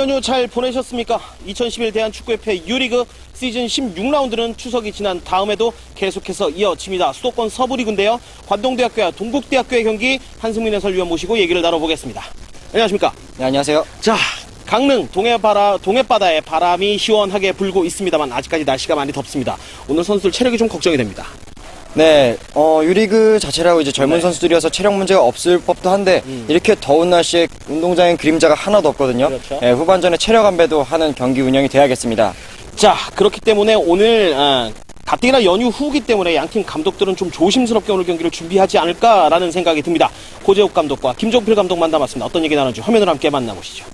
연휴 잘 보내셨습니까? 2011 대한축구협회 유리그 시즌 16라운드는 추석이 지난 다음에도 계속해서 이어집니다. 수도권 서부리그인데요. 관동대학교와 동국대학교의 경기 한승민 해설위원 모시고 얘기를 나눠보겠습니다. 안녕하십니까? 네, 안녕하세요. 자, 강릉 동해바다, 동해바다에 바람이 시원하게 불고 있습니다만 아직까지 날씨가 많이 덥습니다. 오늘 선수들 체력이 좀 걱정이 됩니다. 네, 어, 유리그 자체라고 이제 젊은 네. 선수들이어서 체력 문제가 없을 법도 한데, 이렇게 더운 날씨에 운동장엔 그림자가 하나도 없거든요. 그렇죠. 예, 후반전에 체력 안배도 하는 경기 운영이 돼야겠습니다. 자, 그렇기 때문에 오늘 아, 가뜩이나 연휴 후기 때문에 양팀 감독들은 좀 조심스럽게 오늘 경기를 준비하지 않을까라는 생각이 듭니다. 고재욱 감독과 김종필 감독 만나봤습니다. 어떤 얘기 나누죠? 화면으로 함께 만나보시죠.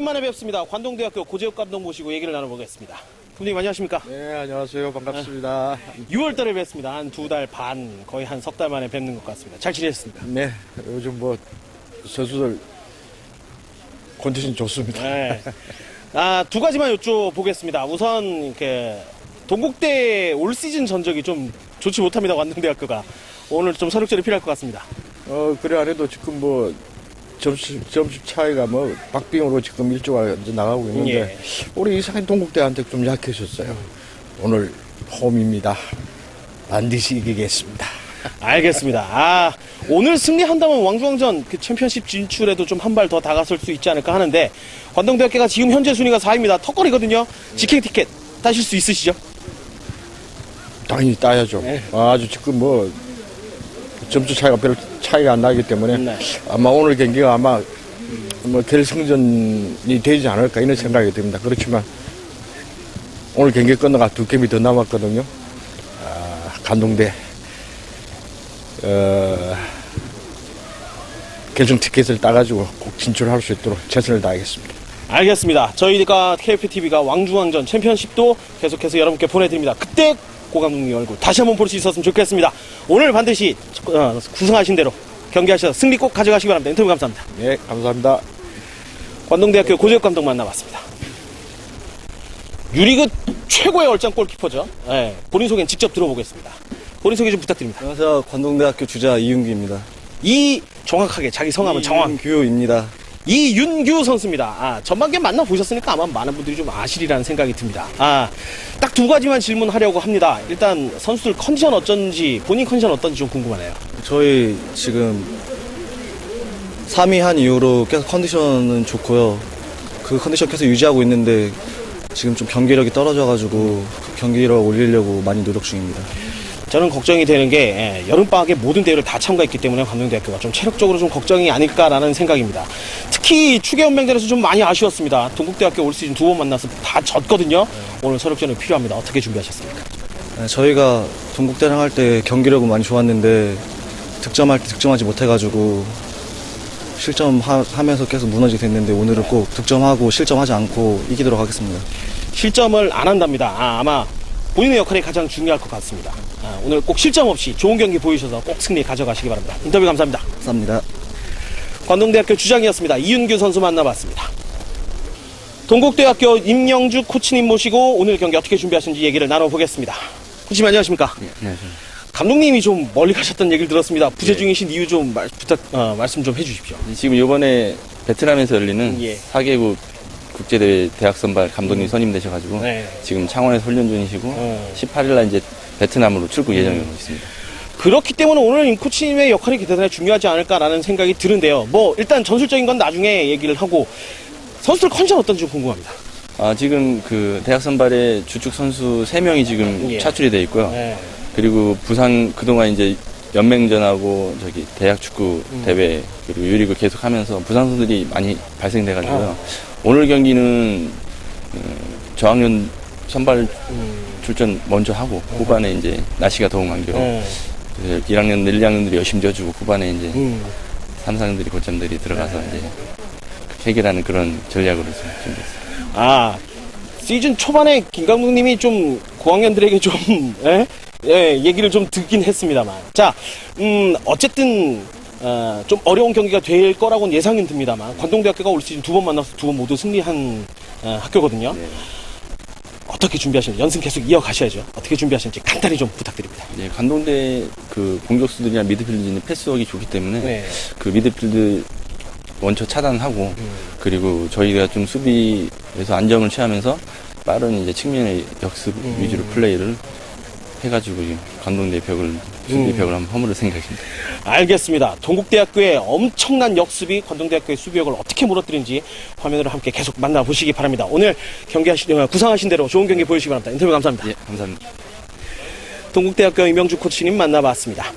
오랜만에 뵙습니다. 관동대학교 고재욱 감독 모시고 얘기를 나눠보겠습니다. 감독님 안녕하십니까? 네, 안녕하세요. 반갑습니다. 6월달에 뵙습니다. 한 두 달 반, 거의 한 석 달 만에 뵙는 것 같습니다. 잘 지내셨습니까? 네, 요즘 뭐 선수들 컨디션 좋습니다. 네. 아, 두 가지만 여쭤보겠습니다. 우선, 그, 동국대 올 시즌 전적이 좀 좋지 못합니다. 관동대학교가. 오늘 좀 서력절이 필요할 것 같습니다. 어, 그래 안 해도 지금 뭐 점수 점수 차이가 뭐 박빙으로 지금 일조가 이제 나가고 있는데 예. 우리 이상한 동국대한테 좀 약해졌어요. 오늘 홈입니다. 반드시 이기겠습니다. 알겠습니다. 아, 오늘 승리한다면 왕중왕전 그 챔피언십 진출에도 좀 한 발 더 다가설 수 있지 않을까 하는데, 관동대학교가 지금 현재 순위가 4위입니다. 턱걸이거든요. 직행 티켓 따실 수 있으시죠? 당연히 따야죠. 네. 아주 지금 뭐 점수 차이가 별 차이가 안 나기 때문에 네. 아마 오늘 경기가 아마 뭐 결승전이 되지 않을까 이런 생각이 듭니다. 그렇지만 오늘 경기 끝나가 두 게임이 더 남았거든요. 아, 감동대 어, 결승 티켓을 따가지고 꼭 진출할 수 있도록 최선을 다하겠습니다. 알겠습니다. 저희가 KFTV가 왕중왕전 챔피언십도 계속해서 여러분께 보내드립니다. 그때 고 감독님 얼굴 다시 한번 볼 수 있었으면 좋겠습니다. 오늘 반드시 어, 구승하신 대로 경기하셔서 승리 꼭 가져가시기 바랍니다. 인터뷰 감사합니다. 네, 감사합니다. 관동대학교 고재욱 감독 만나봤습니다. 유리그 최고의 얼짱 골키퍼죠. 네, 본인 소개는 직접 들어보겠습니다. 본인 소개 좀 부탁드립니다. 안녕하세요. 관동대학교 주자 이윤규입니다. 이 정확하게 자기 성함은 정확. 이윤규입니다. 이윤규 선수입니다. 아, 전반기에 만나보셨으니까 아마 많은 분들이 좀 아시리라는 생각이 듭니다. 아, 딱 두 가지만 질문하려고 합니다. 일단 선수들 컨디션 어쩐지, 본인 컨디션 어떤지 좀 궁금하네요. 저희 지금 3위 한 이후로 계속 컨디션은 좋고요. 그 컨디션 계속 유지하고 있는데 지금 좀 경기력이 떨어져가지고 그 경기력 올리려고 많이 노력 중입니다. 저는 걱정이 되는 게 예, 여름방학에 모든 대회를 다 참가했기 때문에 광명대학교가 좀 체력적으로 좀 걱정이 아닐까라는 생각입니다. 특히 추계연맹전에서 좀 많이 아쉬웠습니다. 동국대학교 올 시즌 두 번 만나서 다 졌거든요. 오늘 서력전이 필요합니다. 어떻게 준비하셨습니까? 네, 저희가 동국대랑 할 때 경기력은 많이 좋았는데 득점할 때 득점하지 못해가지고 실점하면서 계속 무너지게 됐는데 오늘은 꼭 득점하고 실점하지 않고 이기도록 하겠습니다. 실점을 안 한답니다. 아, 마 본인의 역할이 가장 중요할 것 같습니다. 아, 오늘 꼭 실점 없이 좋은 경기 보여주셔서 꼭 승리 가져가시기 바랍니다. 인터뷰 감사합니다. 감사합니다. 관동대학교 주장이었습니다. 이윤규 선수 만나봤습니다. 동국대학교 임영주 코치님 모시고 오늘 경기 어떻게 준비하시는지 얘기를 나눠보겠습니다. 코치님 안녕하십니까? 안녕하세요. 감독님이 좀 멀리 가셨다는 얘기를 들었습니다. 부재 중이신 이유 좀 말, 부탁, 어, 말씀 좀 해주십시오. 지금 이번에 베트남에서 열리는 예. 4개국 국제대회 대학 선발 감독님 선임되셔가지고 네. 지금 창원에서 훈련 중이시고 어. 18일날 이제 베트남으로 출국 예정으로 있습니다. 그렇기 때문에 오늘 임코치님의 역할이 대단히 중요하지 않을까라는 생각이 드는데요. 뭐 일단 전술적인 건 나중에 얘기를 하고 선수들 컨디션 어떤지 좀 궁금합니다. 아, 지금 그 대학 선발에 주축 선수 3명이 지금 예. 차출이 돼 있고요. 네. 그리고 부상 그동안 이제 연맹전하고 저기 대학 축구 음. 대회 그리고 유리그 계속 하면서 부상 선수들이 많이 발생돼 가지고요. 아. 오늘 경기는 음, 저학년 선발 음. 출전 먼저 하고 후반에 이제 날씨가 더운 관계로 네. 그래서 1학년, 1, 2학년들이 열심히 져주고 후반에 이제 음. 3, 4학년들이 고점들이 들어가서 네. 이제 해결하는 그런 전략으로 좀 준비했습니다. 아 시즌 초반에 김 감독님이 좀 고학년들에게 좀 예? 예, 얘기를 좀 듣긴 했습니다만 자 음, 어쨌든 어, 좀 어려운 경기가 될 거라고는 예상은 듭니다만 관동대학교가 올 시즌 두 번 만나서 두 번 모두 승리한 어, 학교거든요. 어떻게 준비하시는지 연승 계속 이어가셔야죠. 어떻게 준비하시는지 간단히 좀 부탁드립니다. 예, 관동대 그 공격수들이나 미드필드는 패스워크가 좋기 때문에 네. 그 미드필드 원초 차단하고 음. 그리고 저희가 좀 수비에서 안정을 취하면서 빠른 이제 측면의 역습 음. 위주로 플레이를 해가지고 관동대 벽을 수비 음. 벽을 한번 허물을 생각입니다. 알겠습니다. 동국대학교의 엄청난 역습이 관동대학교의 수비력을 어떻게 무너뜨린지 화면으로 함께 계속 만나보시기 바랍니다. 오늘 경기하신, 어, 구상하신 대로 좋은 경기 보여주시기 바랍니다. 인터뷰 감사합니다. 예, 감사합니다. 동국대학교 이명주 코치님 만나봤습니다.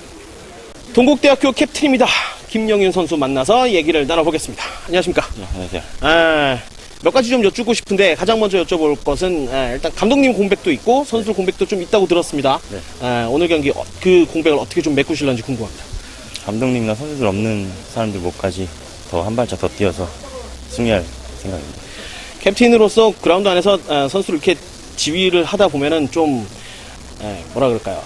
동국대학교 캡틴입니다. 김영윤 선수 만나서 얘기를 나눠보겠습니다. 안녕하십니까? 예, 안녕하세요. 아, 몇 가지 좀 여쭙고 싶은데 가장 먼저 여쭤볼 것은 아, 일단 감독님 공백도 있고 선수들 공백도 좀 있다고 들었습니다. 네. 아, 오늘 경기 어, 그 공백을 어떻게 좀 메꾸실런지 궁금합니다. 감독님이나 선수들 없는 사람들 목까지 더 한 발짝 더 뛰어서 승리할 생각입니다. 캡틴으로서 그라운드 안에서 아, 선수를 이렇게 지휘를 하다 보면은 좀 에, 뭐라 그럴까요?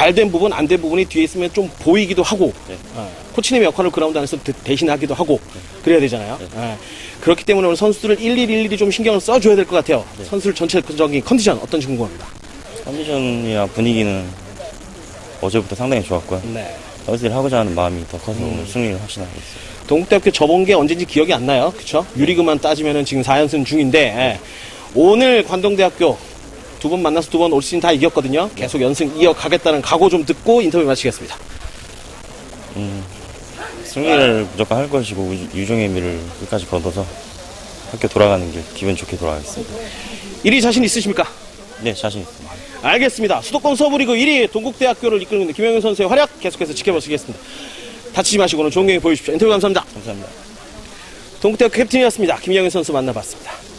잘 된 부분, 안 된 부분이 뒤에 있으면 좀 보이기도 하고 네. 어, 코치님의 역할을 그라운드 안에서 대- 대신하기도 하고 그래야 되잖아요. 예. 그렇기 때문에 오늘 선수들을 일일이 일일이 좀 신경을 써줘야 될 것 같아요. 선수들 전체적인 컨디션 어떤지 궁금합니다. 컨디션이나 분위기는 어제부터 상당히 좋았고요. 네. 선수들이 하고자 하는 마음이 더 커서 오늘 승리를 확신하고 있어요. 동국대학교 접은 게 언젠지 기억이 안 나요. 그쵸? 유리그만 따지면은 지금 4연승 중인데, 예. 오늘 관동대학교 두 번 만나서 두 번 올 시즌 다 이겼거든요. 계속 연승 이어가겠다는 각오 좀 듣고 인터뷰 마치겠습니다. 승리를 무조건 할 것이고 우- 유종의 미를 끝까지 거둬서 학교 돌아가는 길 기분 좋게 돌아가겠습니다. 1위 자신 있으십니까? 네, 자신 있습니다. 알겠습니다. 수도권 서부리그 1위 동국대학교를 이끌고 있는 김영현 선수의 활약 계속해서 지켜보시겠습니다. 다치지 마시고 오늘 좋은 경기 보여주십시오. 인터뷰 감사합니다. 감사합니다. 동국대학교 캡틴이었습니다. 김영현 선수 만나봤습니다.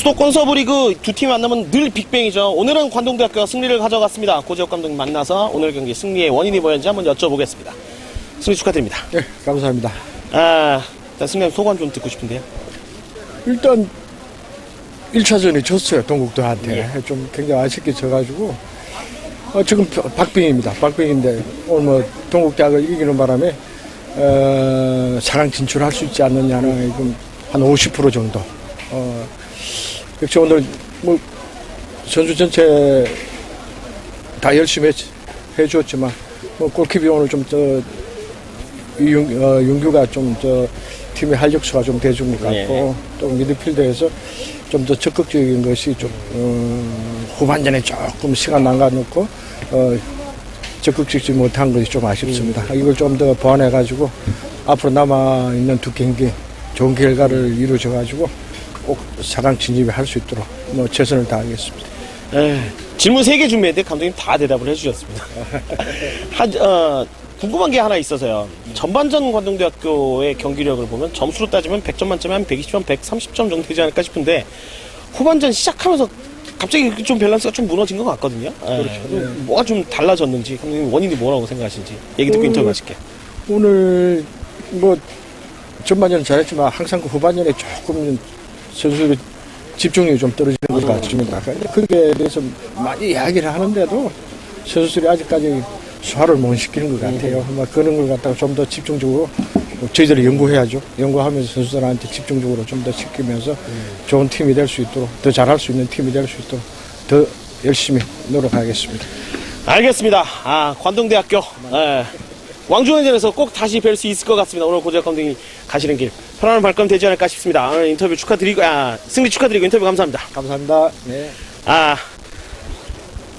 수도권 서브리그 두 팀 만나면 늘 빅뱅이죠. 오늘은 관동대학교가 승리를 가져갔습니다. 고재혁 감독님 만나서 오늘 경기 승리의 원인이 뭐였는지 한번 여쭤보겠습니다. 승리 축하드립니다. 네, 감사합니다. 아, 일단 승리의 소감 좀 듣고 싶은데요. 일단 1차전에 졌어요 동국도한테 좀 굉장히 아쉽게 져가지고 어, 지금 박빙입니다 박빙인데 오늘 뭐 동국대학을 이기는 바람에 어, 4강 진출할 수 있지 않느냐는 지금 한 50% 정도 어, 역시 오늘 뭐 선수 전체 다 열심히 했, 해주었지만 뭐 골키피 오늘 좀저 윤, 어, 윤규가 좀 저 팀의 활력소가 좀 돼준 것 같고 또 미드필더에서 좀 더 적극적인 것이 좀 어, 후반전에 조금 시간 남겨놓고 어, 적극적이지 못한 것이 좀 아쉽습니다. 이걸 좀 더 보완해 가지고 앞으로 남아 있는 두 경기 좋은 결과를 이루어져 가지고 꼭 4강 진입을 할 수 있도록 뭐 최선을 다하겠습니다. 에, 질문 세개 준비했는데 감독님 다 대답을 해주셨습니다. 한, 어, 궁금한 게 하나 있어서요. 전반전 관동대학교의 경기력을 보면 점수로 따지면 100점 만점에 한 120점, 130점 정도 되지 않을까 싶은데 후반전 시작하면서 갑자기 좀 밸런스가 좀 무너진 것 같거든요. 에, 뭐가 좀 달라졌는지 감독님 원인이 뭐라고 생각하시는지 얘기 듣고 음, 인터뷰 하실게요. 오늘 뭐 전반전 잘했지만 항상 그 후반전에 조금 선수들이 집중력이 좀 떨어지는 것 같습니다. 근데 거기에 대해서 많이 이야기를 하는데도 선수들이 아직까지 소화를 못 시키는 것 같아요. 아마 그런 걸 갖다가 좀 더 집중적으로 저희들이 연구해야죠. 연구하면서 선수들한테 집중적으로 좀 더 시키면서 좋은 팀이 될 수 있도록 더 잘할 수 있는 팀이 될 수 있도록 더 열심히 노력하겠습니다. 알겠습니다. 아, 관동대학교. 예. 왕중회전에서 꼭 다시 뵐 수 있을 것 같습니다. 오늘 고재혁 감독이 가시는 길 편안한 발걸음 되지 않을까 싶습니다. 오늘 인터뷰 축하드리고, 아, 승리 축하드리고 인터뷰 감사합니다. 감사합니다. 네. 아,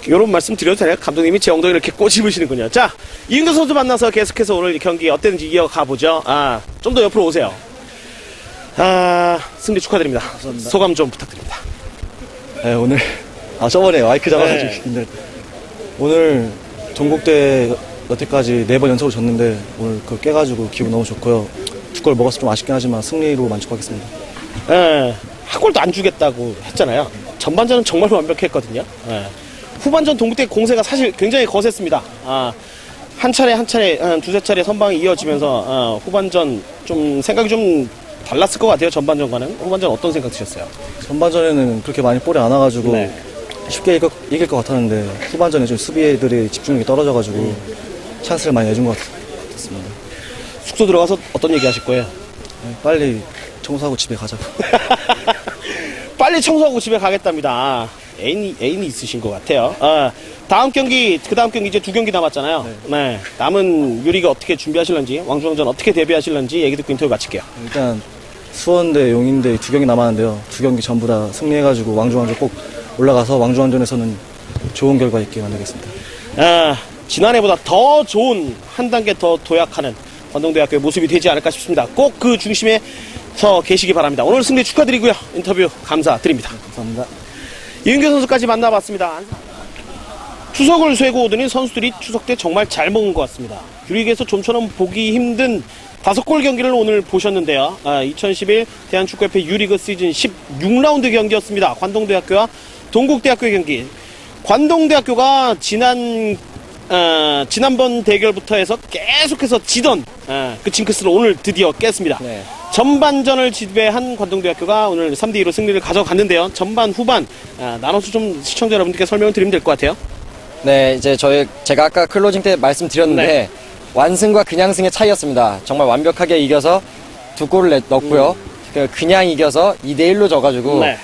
요런 말씀 드려도 되나요? 감독님이 제 엉덩이를 이렇게 꼬집으시는군요. 자, 이윤규 선수 만나서 계속해서 오늘 경기 어땠는지 이어가 보죠. 아, 좀 더 옆으로 오세요. 아, 승리 축하드립니다. 소감 좀 부탁드립니다. 네, 오늘 아 저번에 마이크 잡아가지고 네. 근데 오늘 동국대 여태까지 네 번 연속으로 졌는데 오늘 그거 깨가지고 기분 너무 좋고요. 두 골 먹어서 좀 아쉽긴 하지만 승리로 만족하겠습니다. 예, 한 골도 안 주겠다고 했잖아요. 전반전은 정말 완벽했거든요. 예. 후반전 동국대 공세가 사실 굉장히 거셌습니다. 아, 한 차례 한 차례 한 두세 차례 선방이 이어지면서 어, 후반전 좀 생각이 좀 달랐을 것 같아요. 전반전과는 후반전 어떤 생각 드셨어요? 전반전에는 그렇게 많이 볼이 안 와가지고 네. 쉽게 이겨- 이길 것 같았는데 후반전에 좀 수비들의 집중력이 떨어져가지고 음. 찬스를 많이 내준 것 같- 같습니다. 숙소 들어가서 어떤 얘기 하실 거예요? 네, 빨리 청소하고 집에 가자고. 빨리 청소하고 집에 가겠답니다. 애인이, 애인이 있으신 것 같아요. 아, 다음 경기, 그 다음 경기 이제 두 경기 남았잖아요. 네. 남은 유리가 어떻게 준비하실런지, 왕중왕전 어떻게 대비하실런지 얘기 듣고 인터뷰 마칠게요. 일단 수원 대 용인 대 두 경기 남았는데요. 두 경기 전부 다 승리해가지고 왕중왕전 꼭 올라가서 왕중왕전에서는 좋은 결과 있게 만들겠습니다. 아, 지난해보다 더 좋은 한 단계 더 도약하는 관동대학교의 모습이 되지 않을까 싶습니다. 꼭 그 중심에 서 계시기 바랍니다. 오늘 승리 축하드리고요. 인터뷰 감사드립니다. 감사합니다. 이은규 선수까지 만나봤습니다. 추석을 쇠고 오더니 선수들이 추석 때 정말 잘 먹은 것 같습니다. 유리에서 좀처럼 보기 힘든 다섯 골 경기를 오늘 보셨는데요. 아, 2011 대한축구협회 유리그 시즌 16라운드 경기였습니다. 관동대학교와 동국대학교의 경기. 관동대학교가 지난 어, 지난번 대결부터 해서 계속해서 지던 어, 그 징크스를 오늘 드디어 깼습니다. 네. 전반전을 지배한 관동대학교가 오늘 3대2로 승리를 가져갔는데요. 전반, 후반 아, 나눠서 좀 시청자 여러분들께 설명을 드리면 될 것 같아요. 네, 이제 저희 제가 아까 클로징 때 말씀드렸는데 네. 완승과 그냥승의 차이였습니다. 정말 완벽하게 이겨서 두 골을 냈- 넣었고요. 그 그냥 이겨서 2대 1로 져가지고 네.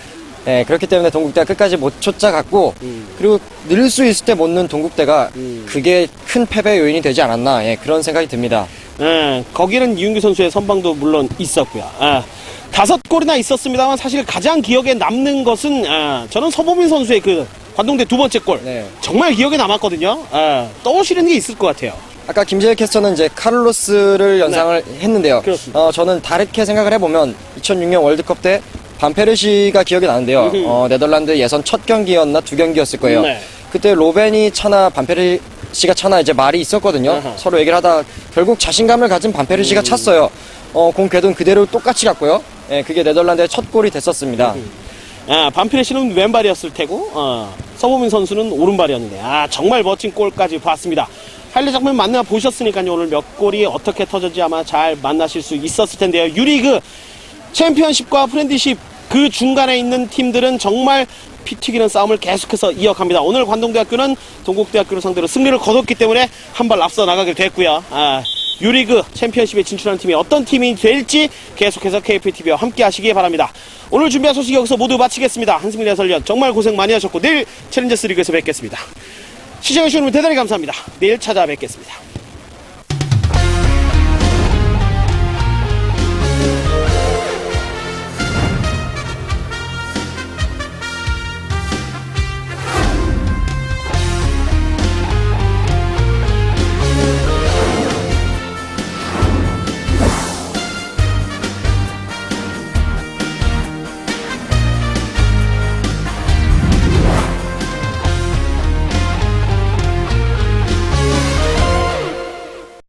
네, 그렇기 때문에 동국대가 끝까지 못 쫓아갔고 그리고 늘 수 있을 때 못 넣은 동국대가 그게 큰 패배 요인이 되지 않았나 예, 그런 생각이 듭니다. 예, 거기는 이윤규 선수의 선방도 물론 있었고요. 아, 다섯 골이나 있었습니다만 사실 가장 기억에 남는 것은 아, 저는 서보민 선수의 그 관동대 두 번째 골 네. 정말 기억에 남았거든요. 아, 떠오르는 게 있을 것 같아요. 아까 김재일 캐스터는 이제 카를로스를 연상을 했는데요. 네. 그렇습니다. 어, 저는 다르게 생각을 해보면 2006년 월드컵 때 반페르시가 기억이 나는데요. 어, 네덜란드 예선 첫 경기였나 두 경기였을 거예요. 네. 그때 로벤이 차나 반페르시가 차나 이제 말이 있었거든요. 아하. 서로 얘기를 하다 결국 자신감을 가진 반페르시가 찼어요. 어, 공 궤도는 그대로 똑같이 갔고요. 예, 그게 네덜란드의 첫 골이 됐었습니다. 아, 반피레시는 왼발이었을 테고 어, 서보민 선수는 오른발이었는데 아 정말 멋진 골까지 봤습니다. 하이라이트 장면 만나 보셨으니까요. 오늘 몇 골이 어떻게 터졌지 아마 잘 만나실 수 있었을 텐데요. 유리그 챔피언십과 프렌디십 그 중간에 있는 팀들은 정말 피 튀기는 싸움을 계속해서 이어갑니다. 오늘 관동대학교는 동국대학교를 상대로 승리를 거뒀기 때문에 한 발 앞서 나가게 됐고요. 아, 유리그 챔피언십에 진출하는 팀이 어떤 팀이 될지 계속해서 KPTV와 함께 하시기 바랍니다. 오늘 준비한 소식 여기서 모두 마치겠습니다. 한승민 해설위원 정말 고생 많이 하셨고 내일 챌린저스 리그에서 뵙겠습니다. 시청해주신 여러분 대단히 감사합니다. 내일 찾아뵙겠습니다.